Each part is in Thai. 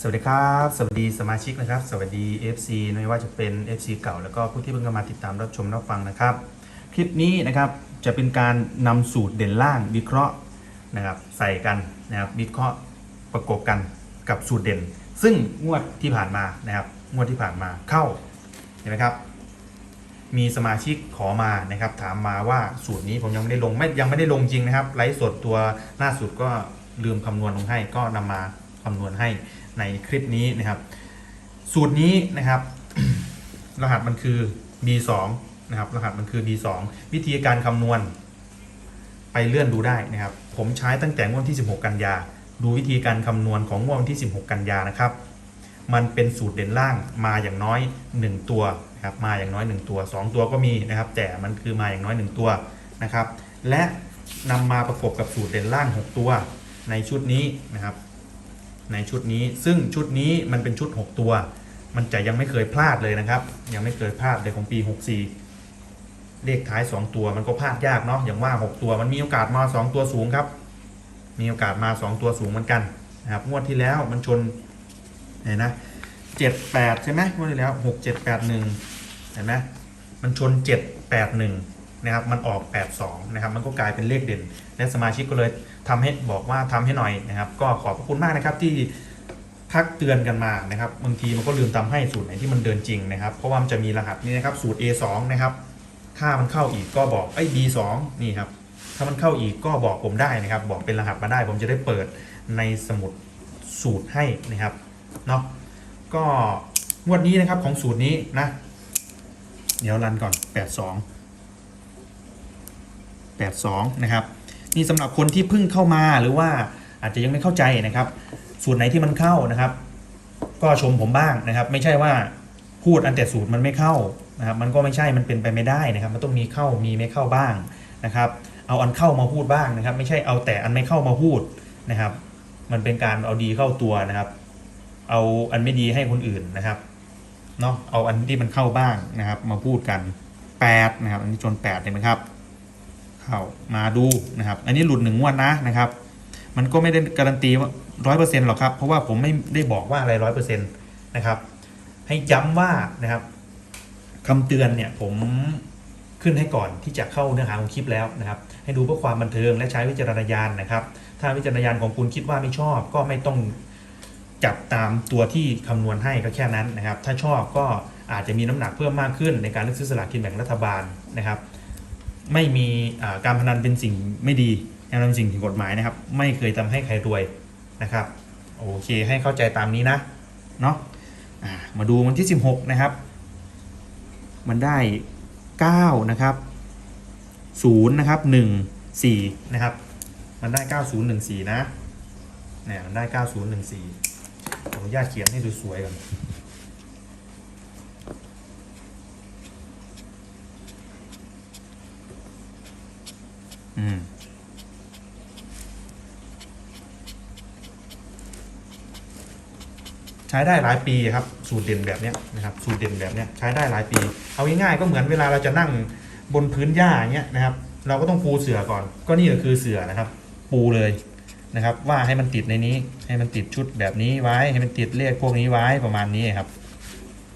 สวัสดีครับ สวัสดีสมาชิกนะครับ สวัสดี FC ไม่ว่าจะเป็น FC เก่า แล้วก็ผู้ที่เพิ่งมาติดตามรับชมรับฟังนะครับ คลิปนี้นะครับจะเป็นการนำสูตรเด่นล่างวิเคราะห์นะครับใส่กันนะครับวิเคราะห์ประกบกันกับสูตรเด่น ซึ่งงวดที่ผ่านมานะครับงวดที่ผ่านมาเข้าเห็นไหมครับ มีสมาชิกขอมานะครับ ถามมาว่าสูตรนี้ผมยังไม่ได้ลงไม่ยังไม่ได้ลงจริงนะครับไลฟ์สดตัวล่าสุดก็ลืมคำนวณลงให้ก็นำมาำนวณให้ในคลิปนี้นะครับ สูตรนี้นะครับ รหัสมันคือ B2 นะครับ รหัสมันคือ B2 วิธีการคำนวณ ไปเลื่อนดูได้นะครับ ผมใช้ตั้งแต่งวดที่ 16 กันยา ดูวิธีการคำนวณของงวดวันที่ 16 กันยานะครับ มันเป็นสูตรเด่นล่างมาอย่างน้อย 1 ตัวนะครับ มาอย่างน้อย 1 ตัว 2 ตัวก็มีนะครับ แต่มันคือมาอย่างน้อย 1 ตัวนะครับ และนำมาประกบกับสูตรเด่นล่าง 6 ตัวในชุดนี้นะครับ ในชุดนี้ ซึ่งชุดนี้มันเป็นชุด 6 ตัว มันจะยังไม่เคยพลาดเลยนะครับ ยังไม่เคยพลาดเลยของปี 64 เลขท้าย 2 ตัวมันก็พลาดยากเนาะอย่างว่า 6 ตัวมันมีโอกาสมา 2 ตัวสูงครับ มีโอกาสมา 2 ตัวสูงเหมือนกันนะครับงวดที่แล้วมันชนเห็นนะ7 8ใช่ไหมงวดที่แล้ว6 7 8 1เห็นไหมมันชน7 8 1น นะครับมันออก 8 2 นะครับ มันก็กลายเป็นเลขเด่น และสมาชิกก็เลยทำให้บอกว่าทำให้หน่อยนะครับ ก็ขอบพระคุณมากนะครับที่ทักเตือนกันมานะครับบางทีมันก็ลืมทำให้สูตรไหนที่มันเดินจริงนะครับ เพราะว่ามันจะมีรหัสนี้นะครับสูตร A2 นะครับ ถ้ามันเข้าอีกก็บอกไอ้ B2 นี่ครับถ้ามันเข้าอีกก็บอกผมได้นะครับ บอกเป็นรหัสมาได้ ผมจะได้เปิดในสมุดสูตรให้นะครับเนาะก็งวดนี้นะครับของสูตรนี้นะ เดี๋ยวรันก่อน 82 82นะครับนี่สำหรับคนที่เพิ่งเข้ามาหรือว่าอาจจะยังไม่เข้าใจนะครับ สูตรไหนที่มันเข้านะครับ ก็ชมผมบ้างนะครับ ไม่ใช่ว่าพูดอันแต่สูตรมันไม่เข้านะครับ มันก็ไม่ใช่มันเป็นไปไม่ได้นะครับ มันต้องมีเข้ามีไม่เข้าบ้างนะครับ เอาอันเข้ามาพูดบ้างนะครับ ไม่ใช่เอาแต่อันไม่เข้ามาพูดนะครับ มันเป็นการเอาดีเข้าตัวนะครับ เอาอันไม่ดีให้คนอื่นนะครับเนาะเอาอันที่มันเข้าบ้างนะครับ มาพูดกัน8นะครับ อันนี้จน8เห็นไหมครับ ข้ามาดูนะครับ อันนี้หลุดหนึ่งงวดนะนะครับ มันก็ไม่ได้การันตีว่าร้อยเปอร์เซ็นต์หรอกครับ เพราะว่าผมไม่ได้บอกว่าอะไรร้อยเปอร์เซ็นต์นะครับ ให้ย้ำว่านะครับคำเตือนเนี่ยผมขึ้นให้ก่อนที่จะเข้าเนื้อหาของคลิปแล้วนะครับ ให้ดูเพื่อความบันเทิงและใช้วิจารณญาณนะครับ ถ้าวิจารณญาณของคุณคิดว่าไม่ชอบ ก็ไม่ต้องจับตามตัวที่คำนวณให้ก็แค่นั้นนะครับ ถ้าชอบก็อาจจะมีน้ำหนักเพิ่มมากขึ้นในการเลือกซื้อสลากกินแบ่งรัฐบาลนะครับ ไม่มีการพนันเป็นสิ่งไม่ดีการพนันเป็นสิ่งผิดกฎหมายนะครับ ไม่เคยทำให้ใครรวยนะครับโอเคให้เข้าใจตามนี้นะเนาะมาดูวันที่ 16 นะครับ มันได้ 9 นะครับ0นะครับ1 4นะครับ มันได้ 9014 นะเนี่ยมันได้ 9014ขออนุญาตเขียนให้ดูสวยก่อน อืมใช้ได้หลายปีครับสูตรเด่นแบบนี้นะครับสูตรเด่นแบบนี้ใช้ได้หลายปี เอาง่ายๆก็เหมือนเวลาเราจะนั่งบนพื้นหญ้าอย่างเงี้ยนะครับ เราก็ต้องปูเสื่อก่อน ก็นี่ก็คือเสื่อนะครับ ปูเลยนะครับ ว่าให้มันติดในนี้ ให้มันติดชุดแบบนี้ไว้ให้มันติดเลขพวกนี้ไว้ประมาณนี้ครับ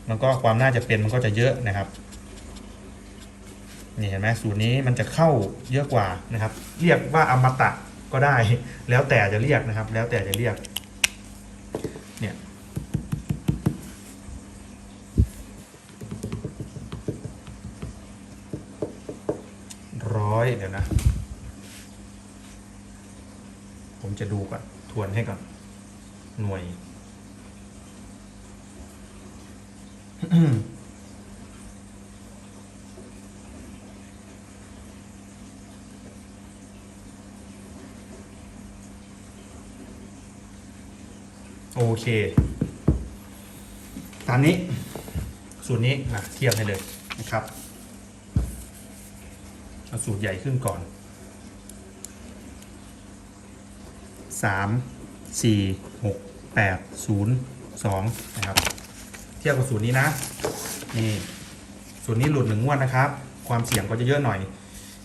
มันก็ความน่าจะเป็นมันก็จะเยอะนะครับ นี่เห็นไหมสูตรนี้มันจะเข้าเยอะกว่านะครับ เรียกว่าอมตะก็ได้ แล้วแต่จะเรียกนะครับ แล้วแต่จะเรียก เนี่ยร้อยเดี๋ยวนะ ผมจะดูก่อน ทวนให้ก่อน หน่วย โอเค ตามนี้ สูตรนี้นะเทียบให้เลยนะครับเอาสูตรใหญ่ขึ้นก่อนสามสี่หกแปดศูนย์สองนะครับ เทียบกับสูตรนี้นะ นี่สูตรนี้หลุดหนึ่งงวดนะครับ ความเสี่ยงก็จะเยอะหน่อย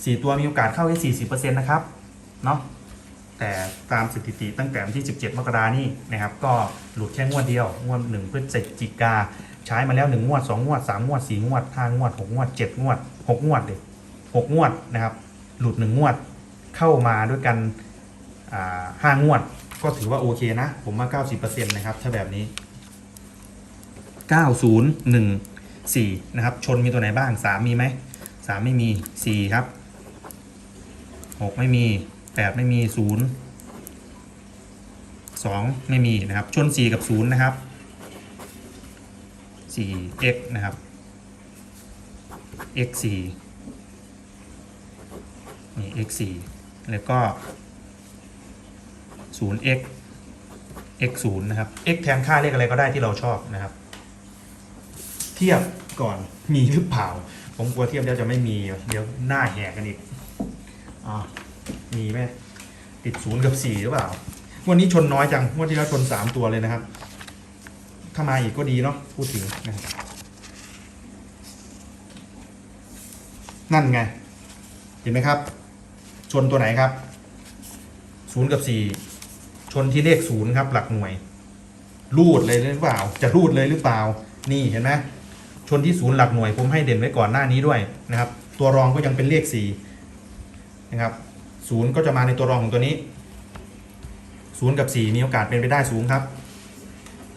สี่ตัวมีโอกาสเข้าแค่สี่สิบเปอร์เซ็นต์นะครับ เนาะ แต่ตามสถิติตั้งแต่วันที่ 17 มกรานี่นะครับ ก็หลุดแค่งวดเดียว งวด1พฤศจิกา ใช้มาแล้ว 1 งวด 2 งวด 3 งวด 4 งวด 5 งวด 6 งวด 7 งวด 6 งวดเลย6งวดนะครับ หลุด 1 งวดเข้ามาด้วยกันห้างวด ก็ถือว่าโอเคนะ ผมว่า 90%นะครับ ถ้าแบบนี้ 9014 นะครับ ชนมีตัวไหนบ้าง 3 มีไหม 3 ไม่มี 4 ครับ 6 ไม่มี 8ไม่มี0 2ไม่มีนะครับ ชน4กับ0นย์นะครับสี่ x นะครับ x 4นี่ x 4แล้วก็0 x x 0นะครับ x แทนค่าเลขอะไรก็ได้ที่เราชอบนะครับ เทียบก่อนมีหรือเปล่า ผมกลัวเทียบแล้วจะไม่มี เดี๋ยวหน้าแหกกันอีกอ่า มีไหมติดศูนย์กับสี่หรือเปล่า วันนี้ชนน้อยจังวันที่แล้วชนสามตัวเลยนะครับ ถ้ามาอีกก็ดีเนาะพูดถึงนะครับนั่นไง เห็นไหมครับ ชนตัวไหนครับศูนย์กับสี่ชนที่เลขศูนย์ครับ หลักหน่วย รูดเลยหรือเปล่า จะรูดเลยหรือเปล่า นี่เห็นไหมชนที่ศูนย์หลักหน่วยผมให้เด่นไว้ก่อนหน้านี้ด้วยนะครับ ตัวรองก็ยังเป็นเลขสี่นะครับ ศูนย์ก็จะมาในตัวรองของตัวนี้ศูนย์กับสี่มีโอกาสเป็นไปได้สูงครับ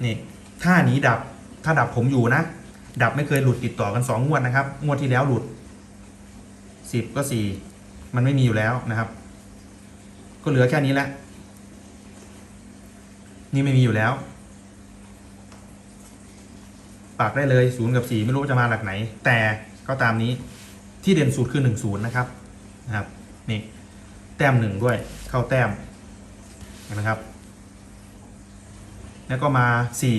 นี่ ถ้าหนีดับ ถ้าดับผมอยู่นะ ดับไม่เคยหลุดติดต่อกันสองงวดนะครับ งวดที่แล้วหลุดสิบก็สี่มันไม่มีอยู่แล้วนะครับ ก็เหลือแค่นี้แหละ นี่ไม่มีอยู่แล้วปากได้เลยศูนย์กับสี่ไม่รู้ว่าจะมาหลักไหน แต่ก็ตามนี้ที่เด่นสุดคือหนึ่งศูนย์นะครับนะครับนี่ แต้มหนึ่งด้วยเข้าแต้มนไหมครับ แล้วก็มาสี่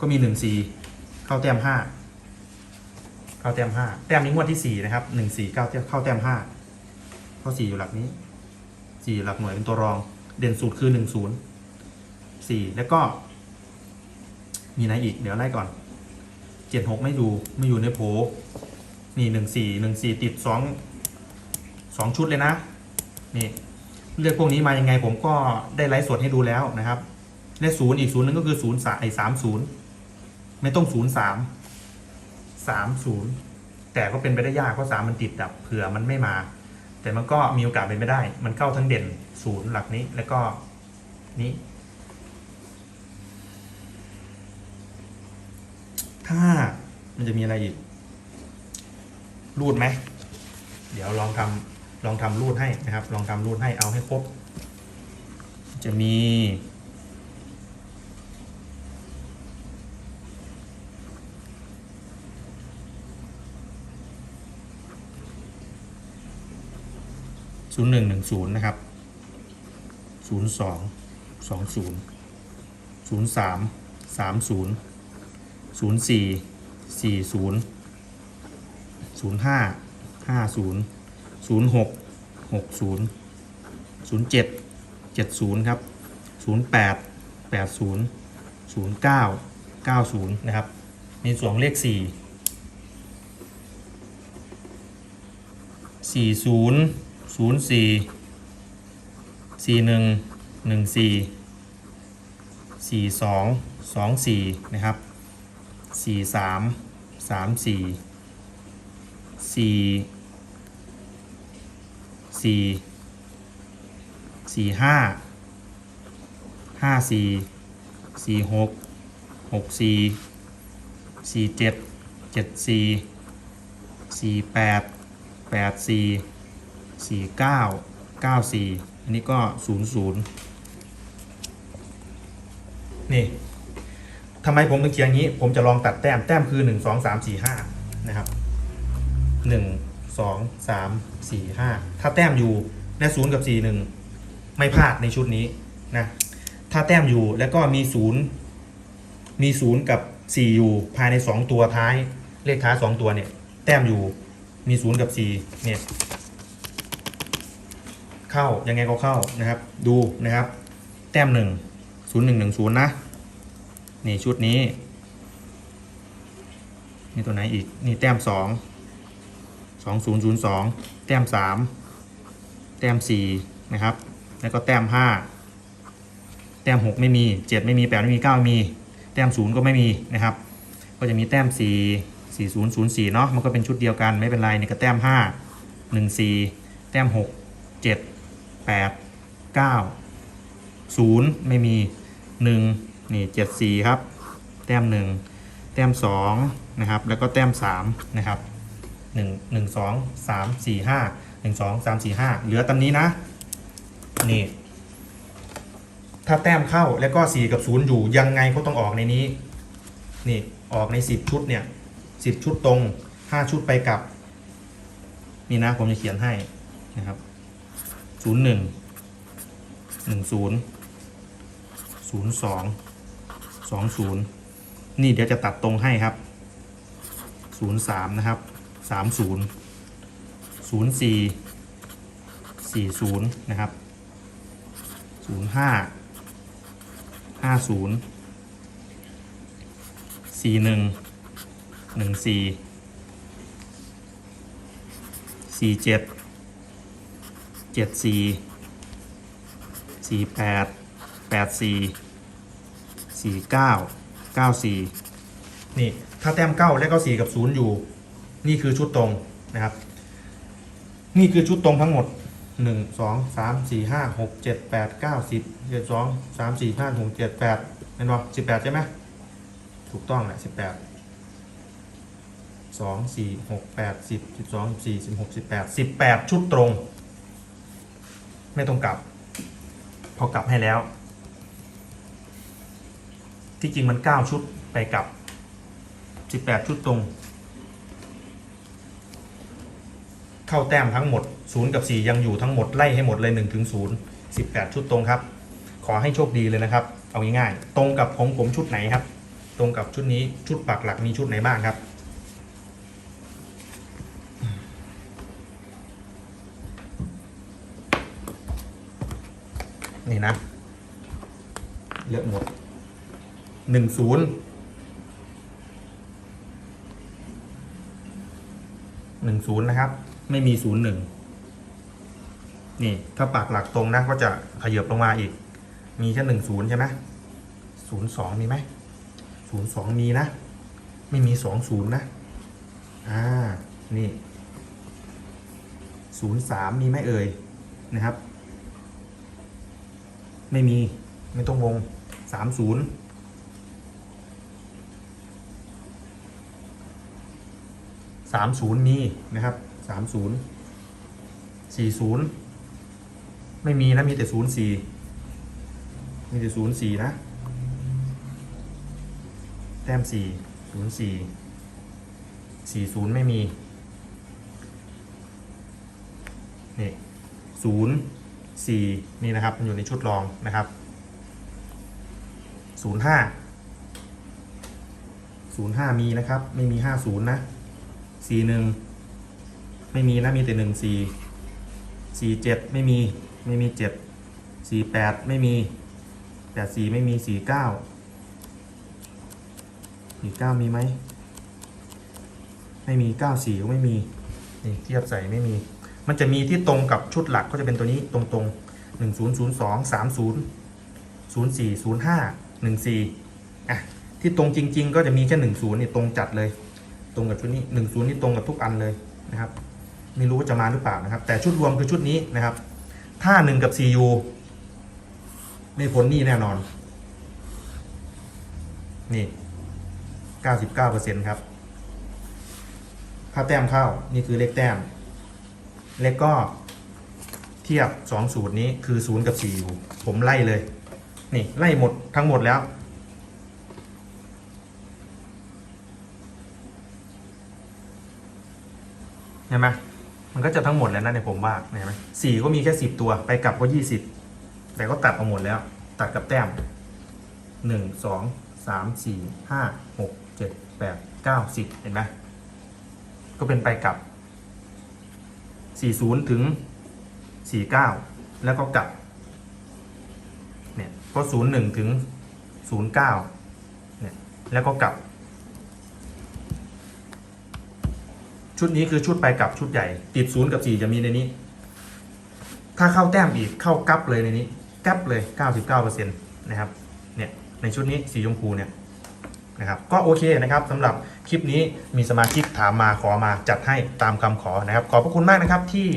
ก็มีหนึ่งสี่เข้าแต้มห้าเข้าแต้มห้าแต้มนี้งวดที่สี่นะครับหนึ่งสี่เข้าแต้มเข้ามห้าเข้าสี่อยู่หลักนี้สี่หลักหน่วยเป็นตัวรอง เด่นสุดคือหนึ่งศูนย์สี่แล้วก็ มีไหนอีก เดี๋ยวไล่ก่อนเจ็ดหกไม่อยู่ไม่อยู่ในโผนี่หนึ่งสี่หนึ่งสี่ติดสองสองชุดเลยนะ นี่เลือกพวกนี้มายังไงผมก็ได้ไลฟ์สดให้ดูแล้วนะครับเลขศูนย์อีกศูนย์นึงก็คือศูนย์สามไอ้สามศูนย์ไม่ต้องศูนย์สามสามศูนย์แต่ก็เป็นไปได้ยากเพราะสามมันติดดับเผื่อมันไม่มา แต่มันก็มีโอกาสเป็นไปได้ มันเข้าทั้งเด่นศูนย์หลักนี้แล้วก็นี้ถ้ามันจะมีอะไรอีกรูดไหม เดี๋ยวลองทำ ลองทำรูดให้นะครับ ลองทำรูดให้เอาให้ครบ จะมี ศูนย์หนึ่งหนึ่งศูนย์นะครับศูนย์สองสองศูนย์ศูนย์สามสามศูนย์ศูนย์สี่สี่ศูนย์ศูนย์ห้าห้าศูนย์ ศูนย์หกหกศูนย์ศูนย์เจ็ดเจ็ดศูนย์ครับศูนย์แปดแปดศูนย์ศูนย์เก้าเก้าศูนย์นะครับมีส่วนเลขสี่สี่ศูนย์ศูนย์สี่สี่หนึ่งหนึ่งสี่สี่สองสองสี่นะครับสี่สามสามสี่สี่ สี่สี่ห้าห้าสี่สี่หกหกสี่สี่เจ็ดเจ็ดสี่สี่แปดแปดสี่สี่เก้าเก้าสี่อันนี้ก็ศูนย์ศูนย์นี่ทำไมผมถึงเขียนอย่างนี้ ผมจะลองตัดแต้ม แต้มคือหนึ่งสองสามสี่ห้านะครับหนึ่ง สองสามสี่ห้าถ้าแต้มอยู่และศูนย์กับสี่หนึ่งไม่พลาดในชุดนี้นะถ้าแต้มอยู่แล้วก็มีศูนย์มีศูนย์กับสี่อยู่ภายในสองตัวท้ายเลขท้ายสองตัวเนี่ย แต้มอยู่มีศูนย์กับสี่เนี่ยเข้ายังไงก็เข้านะครับ ดูนะครับ แต้มหนึ่งศูนย์หนึ่งหนึ่งศูนย์นะนี่ชุดนี้นี่ตัวไหนอีก นี่แต้มสอง สองศูนย์ศูนย์สองแต้มสามแต้มสี่นะครับ แล้วก็แต้มห้าแต้มหกไม่มีเจ็ดไม่มีแปดไม่มีเก้าไม่มี แต้มศูนย์ก็ไม่มีนะครับ ก็จะมีแต้มสี่สี่ศูนย์ศูนย์สี่เนาะมันก็เป็นชุดเดียวกันไม่เป็นไรนี่ก็แต้มห้าหนึ่งสี่แต้มหกเจ็ดแปดเก้าศูนย์ไม่มีหนึ่งนี่เจ็ดสี่ครับ แต้มหนึ่งแต้มสองนะครับ แล้วก็แต้มสามนะครับ หนึ่งหนึ่งสองสามสี่ห้าหนึ่งสองสามสี่ห้าเหลือตามนี้นะ นี่ ถ้าแต้มเข้าแล้วก็4กับ0อยู่ยังไงก็ต้องออกในนี้ นี่ออกใน10ชุดเนี่ย10ชุดตรง5ชุดไปกลับ นี่นะผมจะเขียนให้นะครับ01 10 02 20นี่เดี๋ยวจะตัดตรงให้ครับ03นะครับ 30 04 40นย์สี่สี่ศูนย์นะครับ05ห้าห้าศูนย์สี่หนึ่งหนึ่งสี่สี่เจ็ดเจ็ดสี่สี่แปดแปดสี่สี่เก้าเก้าสี่นี่ ถ้าแต้มเก้าและก็สี่กับศูนย์อยู่ นี่คือชุดตรงนะครับ นี่คือชุดตรงทั้งหมดหนึ่งสองสามสี่ห้าหกเจ็ดแปดเก้าสิบเจ็ดสองสามสี่ห้าหกเจ็ดแปดเป็นบ่สิบแปดใช่ไหมถูกต้องแหละสิบแปดสองสี่หกแปดสิบสิบสองสิบสี่สิบหกสิบแปดสิบแปดชุดตรง ไม่ต้องกลับ พอกลับให้แล้ว ที่จริงมันเก้าชุดไปกลับสิบแปดชุดตรง เข้าแต้มทั้งหมด 0 กับ 4 ยังอยู่ทั้งหมดไล่ให้หมดเลย1ถึง0 18 ชุดตรงครับ ขอให้โชคดีเลยนะครับ เอาง่ายๆตรงกับของผมชุดไหนครับ ตรงกับชุดนี้ชุดปักหลักมีชุดไหนบ้างครับนี่นะเยอะหมด1 0 1 0นะครับ ไม่มี0 1นี่ ถ้าปากหลักตรงนะ ก็จะขยับลงมาอีก มีแค่หนึ่งศูนย์ใช่ไหมศูนย์สองมีไหมศูนย์สองมีนะ ไม่มีสองศูนย์นะ อ่า นี่ศูนย์สามมีไหมเอ่ยนะครับ ไม่มี ไม่ต้องวงสามศูนย์สามศูนย์มีนะครับสามศูนย์สี่ศูนย์ไม่มีนะมีแต่ศูนย์สี่มีแต่ศูนย์สี่นะ แต้มสี่ศูนย์สี่สี่ศูนย์ไม่มี นี่ศูนย์สี่นี่นะครับ มันอยู่ในชุดรองนะครับศูนย์ห้าศูนย์ห้ามีนะครับ ไม่มีห้าศูนย์นะสี่หนึ่ง ไม่มีนะมีแต่หนึ่งสี่สี่เจ็ดไม่มีไม่มีเจ็ดสี่แปดไม่มีแปดสี่ไม่มีสี่เก้าสี่เก้ามีไหมไม่มีเก้าสี่ก็ไม่มีนี่เทียบใส่ไม่มี มันจะมีที่ตรงกับชุดหลักก็จะเป็นตัวนี้ตรงตรงหนึ่งศูนย์ศูนย์สองสามศูนย์ศูนย์สี่ศูนย์ห้าหนึ่งสี่อะที่ตรงจริง ๆ ก็จะมีแค่หนึ่งศูนย์นี่ตรงจัดเลย ตรงกับชุดนี้หนึ่งศูนย์นี่ตรงกับทุกอันเลยนะครับ ไม่รู้ว่าจะมาหรือเปล่านะครับ แต่ชุดรวมคือชุดนี้นะครับ ถ้าหนึ่งกับ CU ไม่พ้นนี่แน่นอน นี่99%ครับ ถ้าแต้มเข้า นี่คือเลขแต้มเลขก็เทียบ2สูตรนี้คือ0กับ4อยู่ ผมไล่เลย นี่ ไล่หมดทั้งหมดแล้วเห็นไหม มันก็จะทั้งหมดแล้วนะในผมว่าเห็นไหมสี่ก็มีแค่สิบตัวไปกลับก็ยี่สิบแต่ก็ตัดออกหมดแล้ว ตัดกับแต้มหนึ่งสองสามสี่ห้าหกเจ็ดแปดเก้าสิบเห็นไหมก็เป็นไปกลับสี่ศูนย์ถึงสี่เก้าแล้วก็กลับเนี่ยก็ศูนย์หนึ่งถึงศูนย์เก้าเนี่ยแล้วก็กลับ ชุดนี้คือชุดไปกับชุดใหญ่ ติดศูนย์กับสี่จะมีในนี้ ถ้าเข้าแต้มอีกเข้ากั๊บเลยในนี้กั๊บเลย99%นะครับเนี่ยในชุดนี้สีชมพูเนี่ยนะครับก็โอเคนะครับสำหรับคลิปนี้มีสมาชิกถามมาขอมาจัดให้ตามคำขอนะครับ ขอบพระคุณมากนะครับที่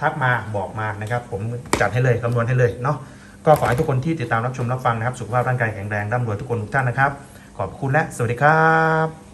ทักมาบอกมานะครับ ผมจัดให้เลยคำนวณให้เลยเนาะก็ขอให้ทุกคนที่ติดตามรับชมรับฟังนะครับ สุขภาพร่างกายแข็งแรงร่ำรวยทุกคนทุกท่านนะครับ ขอบคุณและสวัสดีครับ